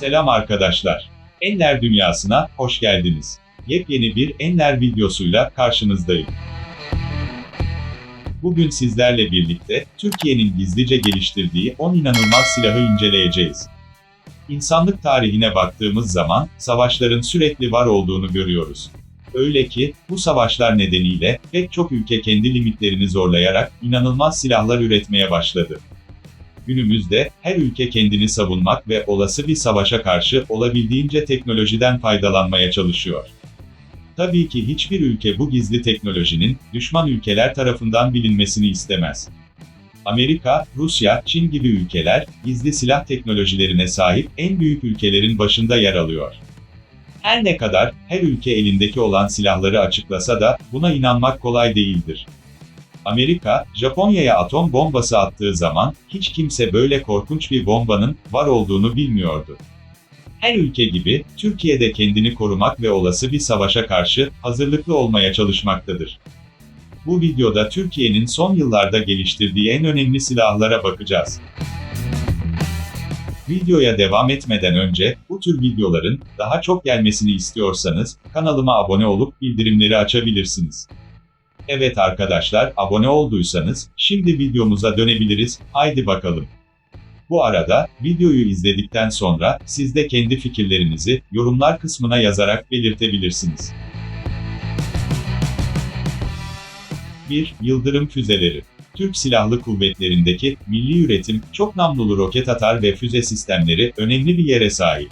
Selam arkadaşlar. Enler Dünyası'na hoş geldiniz. Yepyeni bir Enler videosuyla karşınızdayım. Bugün sizlerle birlikte Türkiye'nin gizlice geliştirdiği 10 inanılmaz silahı inceleyeceğiz. İnsanlık tarihine baktığımız zaman savaşların sürekli var olduğunu görüyoruz. Öyle ki bu savaşlar nedeniyle pek çok ülke kendi limitlerini zorlayarak inanılmaz silahlar üretmeye başladı. Günümüzde her ülke kendini savunmak ve olası bir savaşa karşı olabildiğince teknolojiden faydalanmaya çalışıyor. Tabii ki hiçbir ülke bu gizli teknolojinin düşman ülkeler tarafından bilinmesini istemez. Amerika, Rusya, Çin gibi ülkeler gizli silah teknolojilerine sahip en büyük ülkelerin başında yer alıyor. Her ne kadar her ülke elindeki olan silahları açıklasa da buna inanmak kolay değildir. Amerika, Japonya'ya atom bombası attığı zaman hiç kimse böyle korkunç bir bombanın var olduğunu bilmiyordu. Her ülke gibi Türkiye de kendini korumak ve olası bir savaşa karşı hazırlıklı olmaya çalışmaktadır. Bu videoda Türkiye'nin son yıllarda geliştirdiği en önemli silahlara bakacağız. Videoya devam etmeden önce, bu tür videoların daha çok gelmesini istiyorsanız, kanalıma abone olup bildirimleri açabilirsiniz. Evet arkadaşlar, abone olduysanız, şimdi videomuza dönebiliriz, haydi bakalım. Bu arada, videoyu izledikten sonra, siz de kendi fikirlerinizi, yorumlar kısmına yazarak belirtebilirsiniz. 1. Yıldırım füzeleri. Türk Silahlı Kuvvetleri'ndeki milli üretim, çok namlulu roket atar ve füze sistemleri önemli bir yere sahip.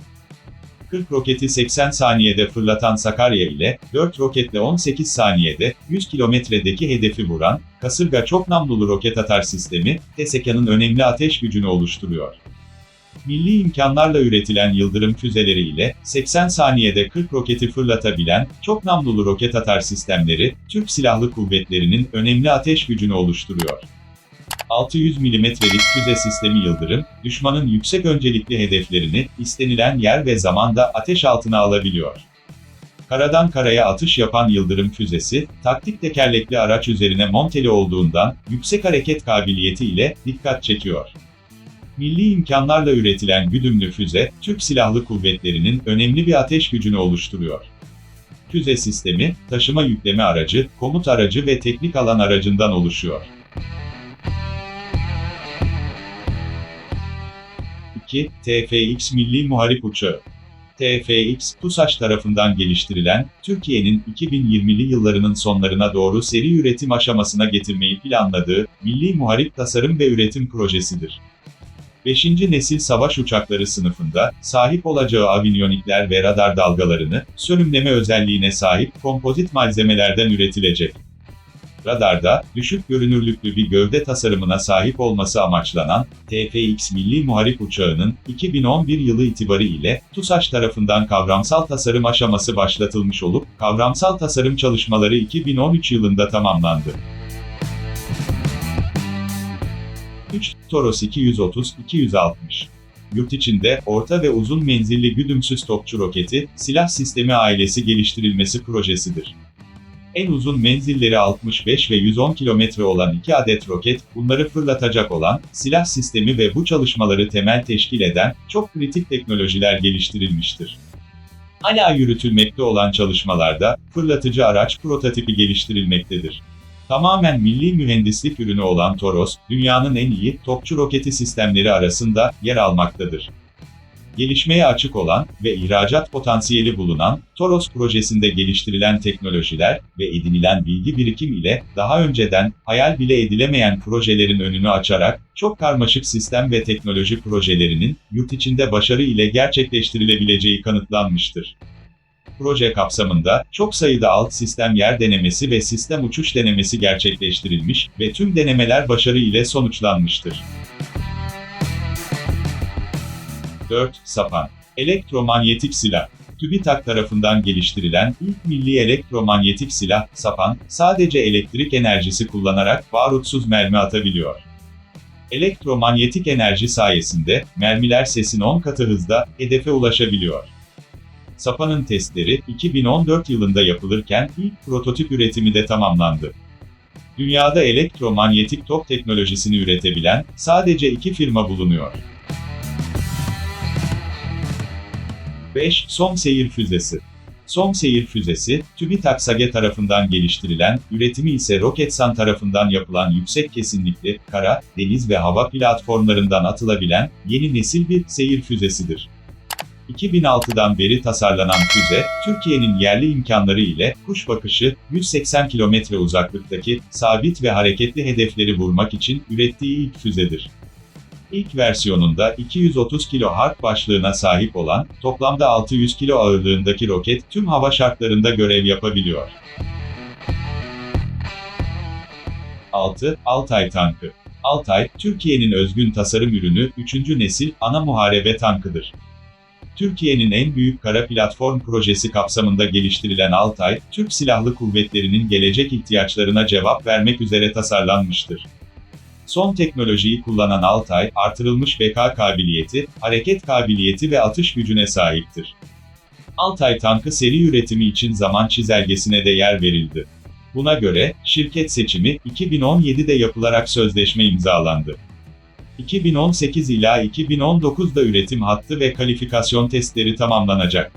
40 roketi 80 saniyede fırlatan Sakarya ile 4 roketle 18 saniyede 100 kilometredeki hedefi vuran kasırga çok namlulu roket atar sistemi, TESEKA'nın önemli ateş gücünü oluşturuyor. Milli imkanlarla üretilen Yıldırım füzeleri ile 80 saniyede 40 roketi fırlatabilen çok namlulu roket atar sistemleri, Türk Silahlı Kuvvetleri'nin önemli ateş gücünü oluşturuyor. 600 milimetrelik füze sistemi Yıldırım, düşmanın yüksek öncelikli hedeflerini istenilen yer ve zamanda ateş altına alabiliyor. Karadan karaya atış yapan Yıldırım füzesi, taktik tekerlekli araç üzerine monteli olduğundan yüksek hareket kabiliyeti ile dikkat çekiyor. Milli imkanlarla üretilen güdümlü füze, Türk Silahlı Kuvvetleri'nin önemli bir ateş gücünü oluşturuyor. Füze sistemi, taşıma yükleme aracı, komut aracı ve teknik alan aracından oluşuyor. 2. TFX Milli Muharip Uçağı TFX, TUSAŞ tarafından geliştirilen, Türkiye'nin 2020'li yıllarının sonlarına doğru seri üretim aşamasına getirmeyi planladığı, milli muharip tasarım ve üretim projesidir. 5. nesil savaş uçakları sınıfında, sahip olacağı avinyonikler ve radar dalgalarını, sönümleme özelliğine sahip kompozit malzemelerden üretilecek. Radarda, düşük görünürlüklü bir gövde tasarımına sahip olması amaçlanan, TFX Milli Muharip Uçağı'nın, 2011 yılı itibariyle, TUSAŞ tarafından kavramsal tasarım aşaması başlatılmış olup, kavramsal tasarım çalışmaları 2013 yılında tamamlandı. 3. Toros 230-260 Yurt içinde, orta ve uzun menzilli güdümsüz topçu roketi, silah sistemi ailesi geliştirilmesi projesidir. En uzun menzilleri 65 ve 110 kilometre olan iki adet roket, bunları fırlatacak olan, silah sistemi ve bu çalışmaları temel teşkil eden, çok kritik teknolojiler geliştirilmiştir. Hala yürütülmekte olan çalışmalarda, fırlatıcı araç prototipi geliştirilmektedir. Tamamen milli mühendislik ürünü olan Toros, dünyanın en iyi topçu roketi sistemleri arasında yer almaktadır. Gelişmeye açık olan ve ihracat potansiyeli bulunan Toros projesinde geliştirilen teknolojiler ve edinilen bilgi birikim ile daha önceden hayal bile edilemeyen projelerin önünü açarak çok karmaşık sistem ve teknoloji projelerinin yurt içinde başarı ile gerçekleştirilebileceği kanıtlanmıştır. Proje kapsamında çok sayıda alt sistem yer denemesi ve sistem uçuş denemesi gerçekleştirilmiş ve tüm denemeler başarı ile sonuçlanmıştır. 4. Sapan. Elektromanyetik silah. TÜBİTAK tarafından geliştirilen ilk milli elektromanyetik silah, Sapan, sadece elektrik enerjisi kullanarak barutsuz mermi atabiliyor. Elektromanyetik enerji sayesinde, mermiler sesin 10 katı hızda, hedefe ulaşabiliyor. Sapan'ın testleri, 2014 yılında yapılırken, ilk prototip üretimi de tamamlandı. Dünyada elektromanyetik tok teknolojisini üretebilen, sadece iki firma bulunuyor. 5. Somseyir füzesi. Somseyir füzesi, TÜBİTAK SAGE tarafından geliştirilen, üretimi ise Roketsan tarafından yapılan yüksek kesinlikli, kara, deniz ve hava platformlarından atılabilen, yeni nesil bir seyir füzesidir. 2006'dan beri tasarlanan füze, Türkiye'nin yerli imkanları ile kuş bakışı, 180 kilometre uzaklıktaki sabit ve hareketli hedefleri vurmak için ürettiği ilk füzedir. İlk versiyonunda 230 kilo harp başlığına sahip olan, toplamda 600 kilo ağırlığındaki roket tüm hava şartlarında görev yapabiliyor. 6. Altay tankı. Altay, Türkiye'nin özgün tasarım ürünü, 3. nesil ana muharebe tankıdır. Türkiye'nin en büyük kara platform projesi kapsamında geliştirilen Altay, Türk Silahlı Kuvvetleri'nin gelecek ihtiyaçlarına cevap vermek üzere tasarlanmıştır. Son teknolojiyi kullanan Altay, artırılmış beka kabiliyeti, hareket kabiliyeti ve atış gücüne sahiptir. Altay tankı seri üretimi için zaman çizelgesine de yer verildi. Buna göre, şirket seçimi, 2017'de yapılarak sözleşme imzalandı. 2018 ila 2019'da üretim hattı ve kalifikasyon testleri tamamlanacak.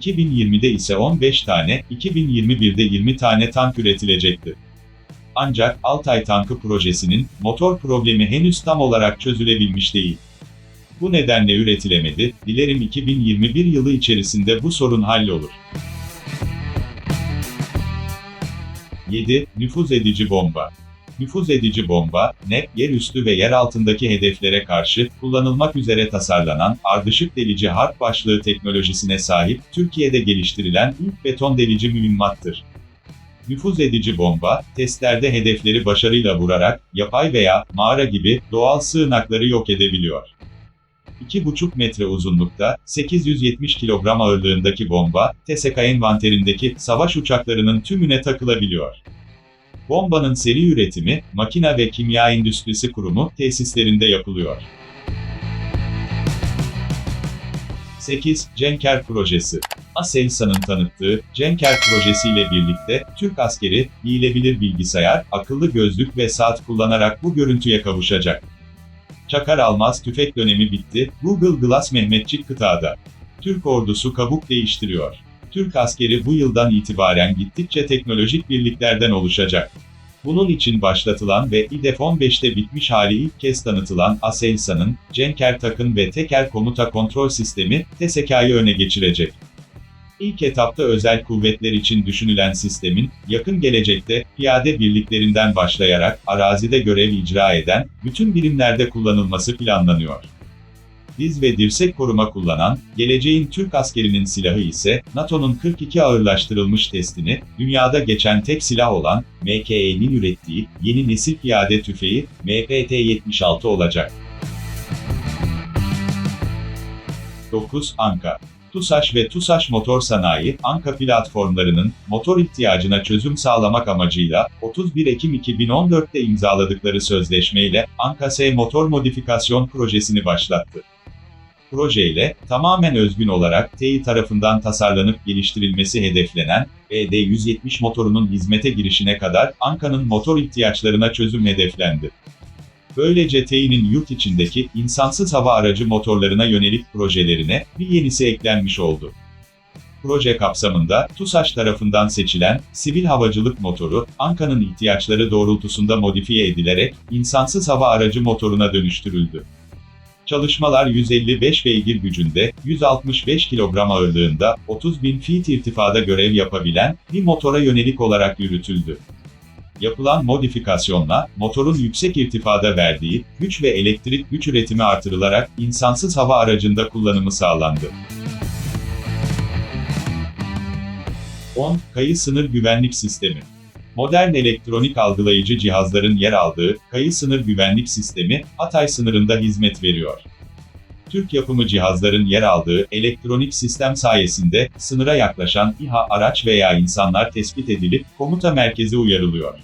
2020'de ise 15 tane, 2021'de 20 tane tank üretilecekti. Ancak Altay tankı projesinin motor problemi henüz tam olarak çözülebilmiş değil. Bu nedenle üretilemedi. Dilerim 2021 yılı içerisinde bu sorun hallolur. 7. Nüfuz edici bomba. Nüfuz edici bomba, NEP, yerüstü ve yer altındaki hedeflere karşı kullanılmak üzere tasarlanan ardışık delici harp başlığı teknolojisine sahip Türkiye'de geliştirilen ilk beton delici mühimmattır. Nüfuz edici bomba, testlerde hedefleri başarıyla vurarak, yapay veya mağara gibi doğal sığınakları yok edebiliyor. 2,5 metre uzunlukta, 870 kilogram ağırlığındaki bomba, TSK envanterindeki savaş uçaklarının tümüne takılabiliyor. Bombanın seri üretimi, Makina ve Kimya Endüstrisi Kurumu tesislerinde yapılıyor. 8. Cenker Projesi Aselsan'ın tanıttığı Cenker projesiyle birlikte Türk askeri giyilebilir bilgisayar, akıllı gözlük ve saat kullanarak bu görüntüye kavuşacak. Çakar almaz tüfek dönemi bitti. Google Glass Mehmetçik kıtada. Türk ordusu kabuk değiştiriyor. Türk askeri bu yıldan itibaren gittikçe teknolojik birliklerden oluşacak. Bunun için başlatılan ve İDEF 15'te bitmiş hali ilk kez tanıtılan Aselsan'ın, Cenker Takın ve Teker Komuta Kontrol Sistemi, TSK'yı öne geçirecek. İlk etapta özel kuvvetler için düşünülen sistemin, yakın gelecekte, piyade birliklerinden başlayarak, arazide görev icra eden, bütün birimlerde kullanılması planlanıyor. Diz ve dirsek koruma kullanan, geleceğin Türk askerinin silahı ise, NATO'nun 42 ağırlaştırılmış testini, dünyada geçen tek silah olan, MKE'nin ürettiği, yeni nesil piyade tüfeği, MPT-76 olacak. 9. Anka TUSAŞ ve TUSAŞ Motor Sanayi, Anka platformlarının, motor ihtiyacına çözüm sağlamak amacıyla, 31 Ekim 2014'te imzaladıkları sözleşmeyle, Anka S Motor Modifikasyon Projesini başlattı. Projeyle, tamamen özgün olarak TEİ tarafından tasarlanıp geliştirilmesi hedeflenen, ED-170 motorunun hizmete girişine kadar, Anka'nın motor ihtiyaçlarına çözüm hedeflendi. Böylece TEİ'nin yurt içindeki insansız hava aracı motorlarına yönelik projelerine bir yenisi eklenmiş oldu. Proje kapsamında TUSAŞ tarafından seçilen sivil havacılık motoru Anka'nın ihtiyaçları doğrultusunda modifiye edilerek insansız hava aracı motoruna dönüştürüldü. Çalışmalar 155 beygir gücünde, 165 kilogram ağırlığında, 30 bin feet irtifada görev yapabilen bir motora yönelik olarak yürütüldü. Yapılan modifikasyonla, motorun yüksek irtifada verdiği, güç ve elektrik güç üretimi artırılarak, insansız hava aracında kullanımı sağlandı. 10. Kayı Sınır Güvenlik Sistemi Modern elektronik algılayıcı cihazların yer aldığı, kayı sınır güvenlik sistemi, Hatay sınırında hizmet veriyor. Türk yapımı cihazların yer aldığı elektronik sistem sayesinde sınıra yaklaşan İHA araç veya insanlar tespit edilip komuta merkezi uyarılıyor.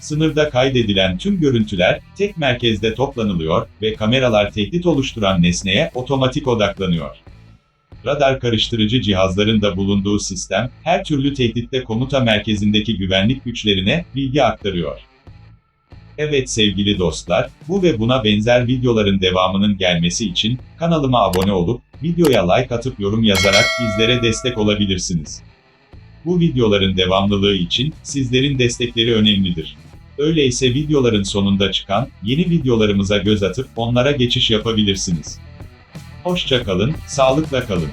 Sınırda kaydedilen tüm görüntüler tek merkezde toplanılıyor ve kameralar tehdit oluşturan nesneye otomatik odaklanıyor. Radar karıştırıcı cihazların da bulunduğu sistem, her türlü tehditte komuta merkezindeki güvenlik güçlerine bilgi aktarıyor. Evet sevgili dostlar, bu ve buna benzer videoların devamının gelmesi için kanalıma abone olup Videoya like atıp yorum yazarak bizlere destek olabilirsiniz. Bu videoların devamlılığı için sizlerin destekleri önemlidir. Öyleyse videoların sonunda çıkan yeni videolarımıza göz atıp onlara geçiş yapabilirsiniz. Hoşça kalın, sağlıkla kalın.